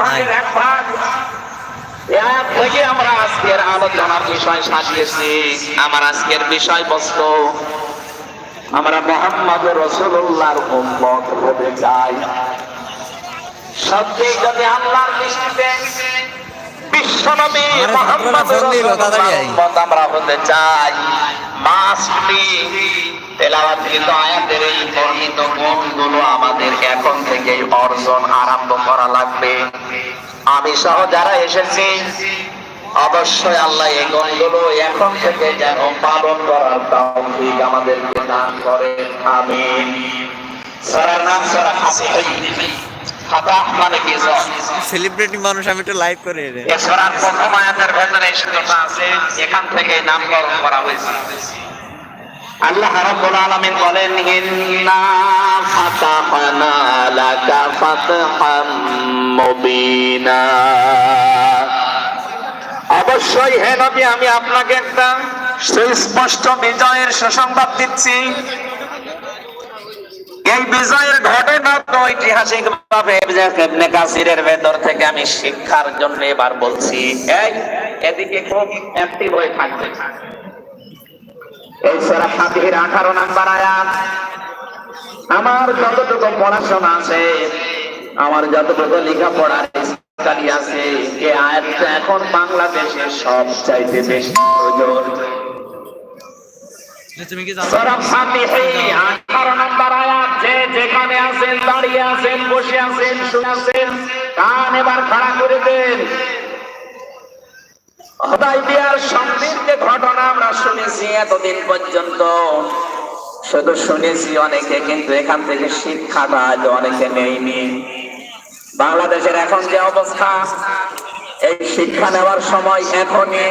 ভাগের এক ভাগ এক থেকে আমরা আজকের আলোচনার বিষয় সাজিয়েছি। আমার আজকের বিষয়বস্তু আমরা মোহাম্মদ রসুল্লাহর উম্মত হতে চাই। সত্যি যদি আল্লাহর দৃষ্টিতে বিশ্বনবী মোহাম্মদ রসুল্লাহর উম্মত আমরা হতে চাই। এই আমাদের এখন থেকেই অর্জন করা লাগবে। আমি সহ যারা এসেছি, অবশ্যই আল্লাহ এই গুণগুলো এখন থেকে যেন পালন করার তৌফিক আমাদেরকে দান করে আমিন। সরার নাম সরা হাসি। ফাতাহ মানে কি জয় সেলিব্রিটি মানুষ আমি একটু লাইভ করে রে প্রথম আয়াতের ভেতরে এই আছে এখান থেকে নামকরণ করা হয়েছে। আল্লাহ রাব্বুল আলামিন বলেন ইন্না ফাতাহনা লাকা ফাতহাম মুবিনা। অবশ্যই হে নবী আমি আপনাকে একটা সুস্পষ্ট বিজয়ের সুসংবাদ দিচ্ছি। এই বিজয়ের ঘটনা তো ঐতিহাসিক ভাবে ইবনে কাসিরের ভেতর থেকে আমি শিক্ষার জন্য এবার বলছি। এই, এদিকে খুব অ্যাক্টিভ হয়ে থাকবে। এই সূরা ফাতিহার 18 নাম্বার আয়াত। আমার যতটুকু পড়াশোনা আছে, আমার যতটুকু লেখাপড়ার স্টাডি আছে, এই আয়াতটা এখন বাংলাদেশে সব চাইতে বেশি প্রয়োজন। তুমি কি সূরা ফাতিহা 18 নম্বর আয়াত, যে যেখানে আছেন, দাঁড়িয়ে আছেন, বসে আছেন কান এবার খাড়া করে দেন। ঘটনা আমরা শুনেছি এতদিন পর্যন্ত। শুধু শুনেছি অনেকে, কিন্তু এখান থেকে শিক্ষাটা আজ অনেকে নেয়নি। বাংলাদেশের এখন যে অবস্থা, এই শিক্ষা নেওয়ার সময় এখনই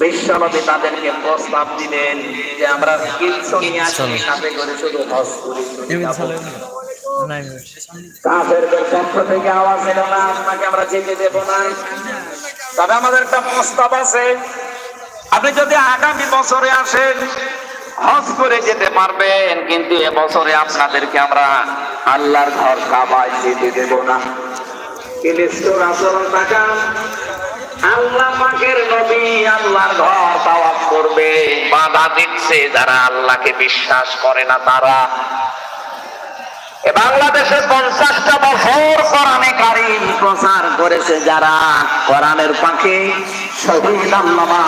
বিশ্বনবী তাদেরকে প্রস্তাব দিলেন যে আমরা কিছু নিয়ে আসি সাথে করে শুধু হজ করি চলে যাব। কাফেরদের পক্ষ থেকে আওয়াজ এলো না আপনাকে আমরা যেতে দেব না। তবে আমাদের একটা প্রস্তাব আছে। আপনি যদি আগামী বছরে আসেন হজ করে যেতে পারবেন কিন্তু এবছরে আপনাদেরকে আমরা আল্লাহর ঘর কাবায় যেতে দেব না। আচরণ টাকা বাধা দিচ্ছে যারা আল্লাহকে বিশ্বাস করে না তারা। বাংলাদেশে পঞ্চাশটা বছর কোরআনে প্রচার করেছে যারা। কোরআনের পাখি শহীদ আল্লামা